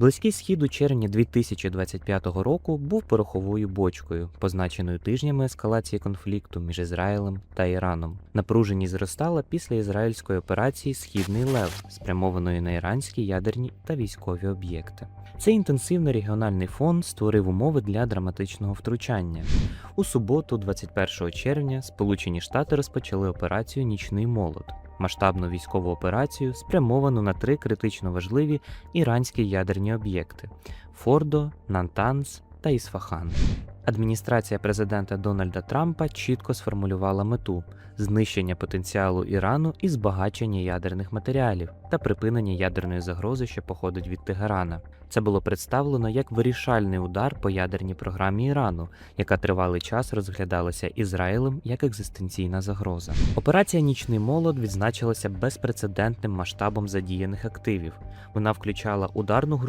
Близький схід у червні 2025 року був пороховою бочкою, позначеною тижнями ескалації конфлікту між Ізраїлем та Іраном. Напруженість зростала після ізраїльської операції Східний Лев, спрямованої на іранські ядерні та військові об'єкти. Цей інтенсивний регіональний фон створив умови для драматичного втручання. У суботу, 21 червня, Сполучені Штати розпочали операцію Нічний молот. Масштабну військову операцію, спрямовану на три критично важливі іранські ядерні об'єкти Фордо, Нантанс та Ісфахан. Адміністрація президента Дональда Трампа чітко сформулювала мету знищення потенціалу Ірану і збагачення ядерних матеріалів та припинення ядерної загрози, що походить від Тегерана. Це було представлено як вирішальний удар по ядерній програмі Ірану, яка тривалий час розглядалася Ізраїлем як екзистенційна загроза. Операція Нічний молот відзначилася безпрецедентним масштабом задіяних активів. Вона включала ударну групу